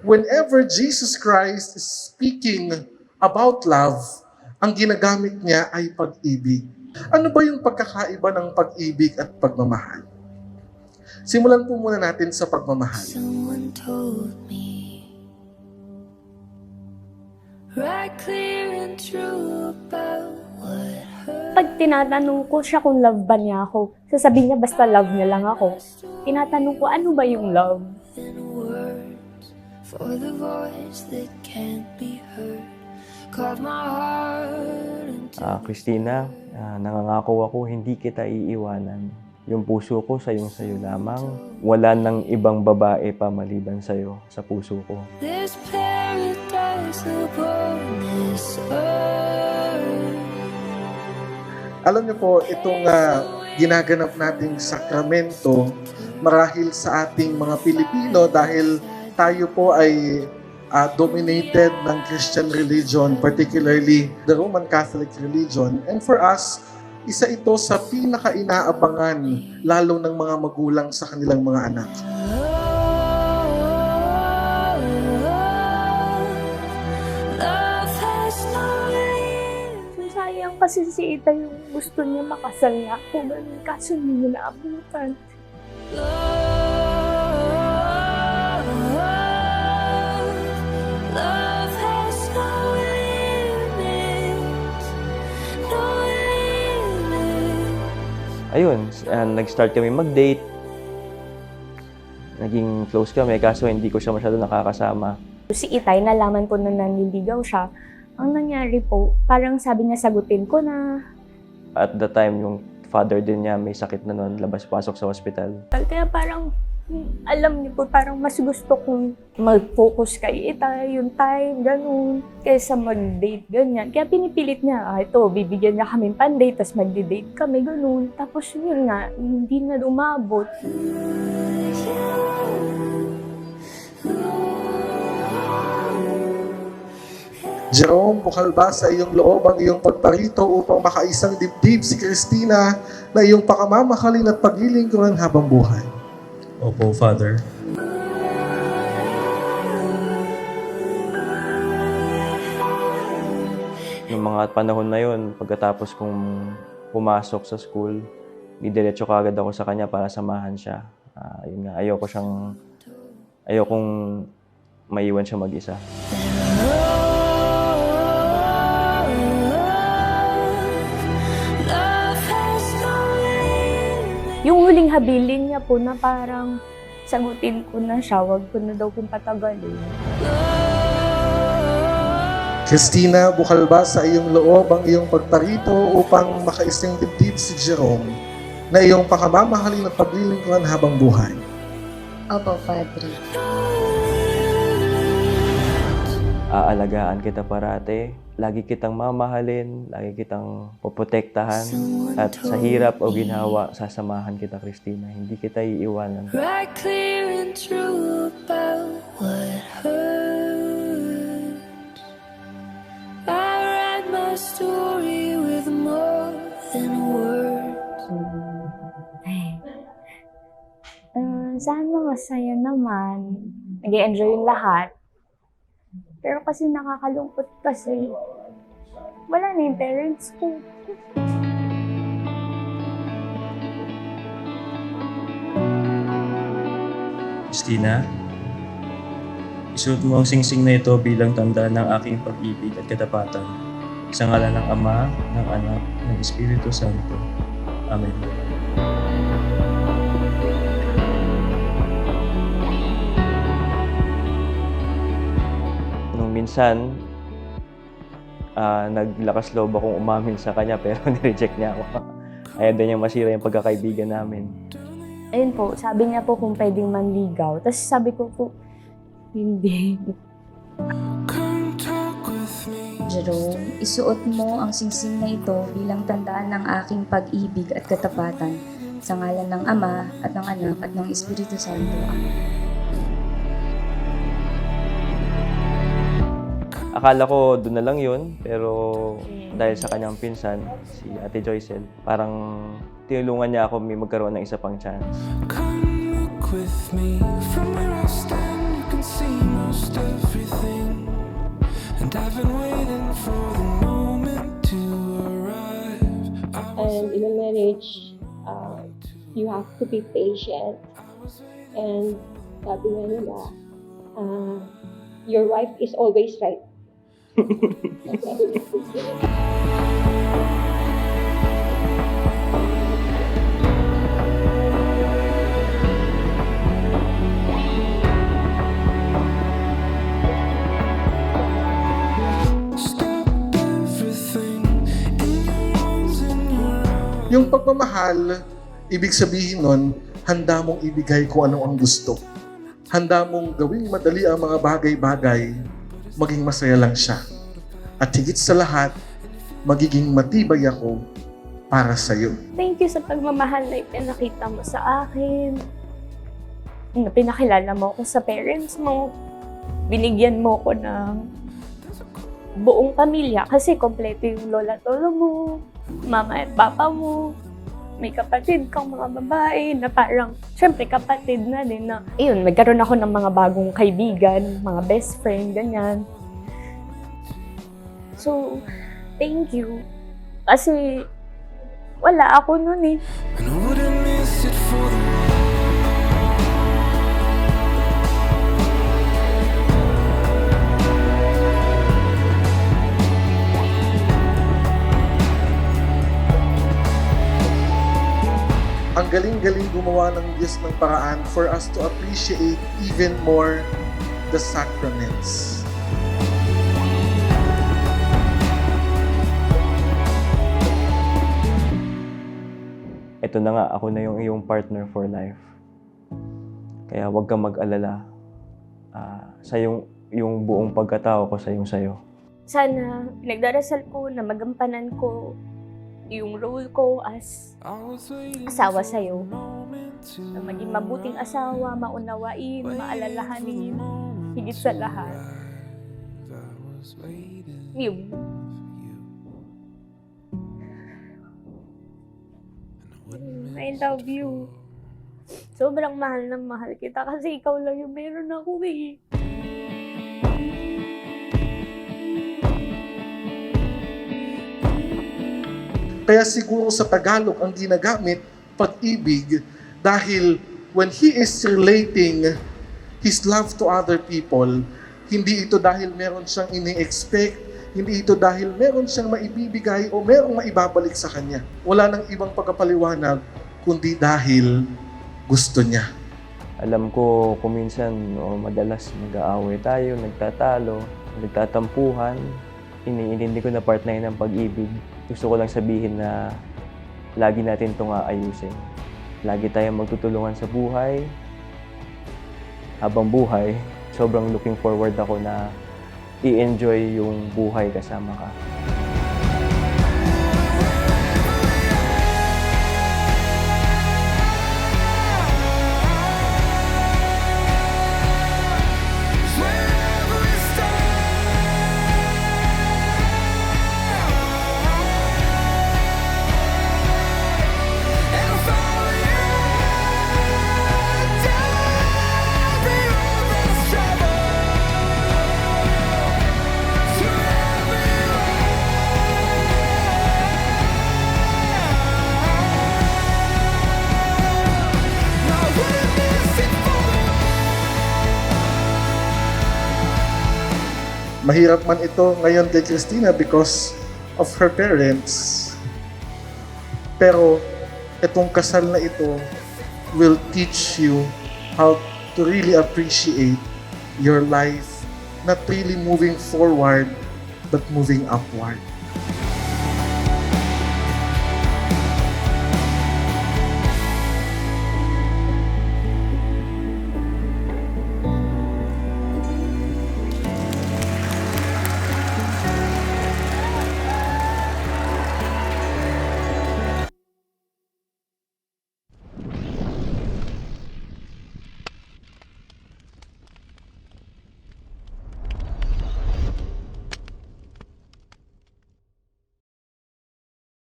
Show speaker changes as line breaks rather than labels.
Whenever Jesus Christ is speaking about love, ang ginagamit niya ay pag-ibig. Ano ba yung pagkakaiba ng pag-ibig at pagmamahal? Simulan po muna natin sa pagmamahal.
Someone told me right clear and true about what hurt
Pag tinatanong ko siya kung love ba niya ako, sasabihin niya basta love niya lang ako. Tinatanong ko ano ba yung love?
For the voice that can't be heard. Carved my heart into
Ah, Christina, ah, nangangako ako hindi kita iiwanan. Yung puso ko sayong sayo lamang. Wala nang ibang babae pa maliban sa'yo sa puso ko.
this paradise upon this earth.
Alam niyo po, itong ah, ginaganap nating sakramento marahil sa ating mga Pilipino dahil tayo po ay ah, dominated ng Christian religion, particularly the Roman Catholic religion. And for us, isa ito sa pinaka-inaabangan lalo ng mga magulang sa kanilang mga anak.
Sayang kasi si Ita yung gusto niya makasal na ako. Kaso hindi niya naabutan.
Love,
Ayun, ah, nag-start kami mag-date. Naging close kami kaso hindi ko siya masyado nakakasama.
Si Itay, nalaman ko na nanliligaw siya. Ang nangyari po, parang sabi niya sagutin ko na.
At the time, yung father din niya may sakit na noon, labas-pasok sa hospital.
Kaya parang, alam niyo po, parang mas gusto kong mag-focus kay Itay, yung time, ganun. Kaysa mag-date, ganyan. Kaya pinipilit niya, ah, ito, bibigyan niya kami pan-date, tapos mag-date kami, ganun. Tapos yun nga, hindi na umabot.
Jerome, bukal ba sa iyong loob ang iyong pagparito upang makaisang dibdib si Christina na iyong pakamamahalin at paglilingkuran habang buhay?
Opo, Father.
Yung mga panahon na yun, pagkatapos kong pumasok sa school, didiretso kagad ako sa kanya para samahan siya. Ah, yun nga, ayoko siyang, ayokong maiwan siya mag-isa.
Habilin niya po na parang sagutin ko na siya, wag ko na daw kung patagalin.
Christina, bukal ba sa iyong loob ang iyong pagparito upang makaisang dibdib si Jerome na iyong pakamamahalin at paglilingkuran habang buhay?
Opo, Padre.
Aalagaan kita parate, lagi kitang mamahalin, lagi kitang poprotektahan, at sa hirap o ginhawa, sasamahan kita, Christina. Hindi kita iiwanan.
Right clear and true about what hurts. I write my story with more than words.
Ay. Ah, sana masaya naman. nag enjoy yung lahat. Pero kasi nakakalungkot kasi wala na yung parents ko.
Christina, isuot mo ang singsing na ito bilang tanda ng aking pag-ibig at katapatan. Sa ngalan ng Ama, ng Anak, ng Espiritu Santo. Amen.
Nung minsan, ah, naglakas loob akong umamin sa kanya pero nireject niya ako. Ayaw din niya masira yung pagkakaibigan namin.
Ayun po, sabi niya po kung pwedeng manligaw. Tapos sabi ko po, hindi.
Jerome, isuot mo ang singsing na ito bilang tandaan ng aking pag-ibig at katapatan sa ngalan ng Ama at ng Anak at ng Espiritu Santo. Amen.
Akala ko doon na lang yun, pero dahil sa kanyang pinsan, si Ate Joycel, parang tinulungan niya ako may magkaroon ng isa pang chance.
Come look with me from where I stand, you can see most
everything.
And I've
been waiting for the
moment to
arrive.
And in a marriage, uh, you have to be patient. And sabi nga nila, uh, your wife is always right.
Yung pagmamahal, ibig sabihin nun, handa mong ibigay kung ano ang gusto. Handa mong gawing madali ang mga bagay-bagay, maging masaya lang siya. At higit sa lahat, magiging matibay ako para sa iyo.
Thank you sa pagmamahal na ipinakita mo sa akin. Na pinakilala mo ako sa parents mo. Binigyan mo ko ng buong pamilya kasi kompleto yung lola at lolo mo, mama at papa mo. May kapatid kang mga babae na parang, syempre kapatid na din na, ayun, nagkaroon ako ng mga bagong kaibigan, mga best friend, ganyan. So, thank you. Kasi, wala ako nun eh.
Ang galing-galing gumawa ng Diyos ng paraan for us to appreciate even more the sacraments.
Ito na nga, ako na yung iyong partner for life. Kaya huwag kang mag-alala. Ah, sa yung, yung buong pagkatao ko sa yung sayo.
Sana, nagdarasal ko na magampanan ko yung role ko as asawa sa'yo. Na maging mabuting asawa, maunawain, maalalahanin, higit sa lahat. Yun. I love you. Sobrang mahal na mahal kita kasi ikaw lang yung meron ako eh.
Kaya siguro sa Tagalog ang ginagamit pag-ibig dahil when he is relating his love to other people, hindi ito dahil meron siyang ini-expect, hindi ito dahil meron siyang maibibigay o merong maibabalik sa kanya. Wala nang ibang pagkapaliwanag kundi dahil gusto niya.
Alam ko kung minsan o madalas nag-aaway tayo, nagtatalo, nagtatampuhan. Iniintindi ko na part na yun ng pag-ibig. Gusto ko lang sabihin na lagi natin itong aayusin. Lagi tayong magtutulungan sa buhay. Habang buhay, sobrang looking forward ako na i-enjoy yung buhay kasama ka.
Mahirap man ito ngayon kay Christina because of her parents. Pero itong kasal na ito will teach you how to really appreciate your life, not really moving forward, but moving upward.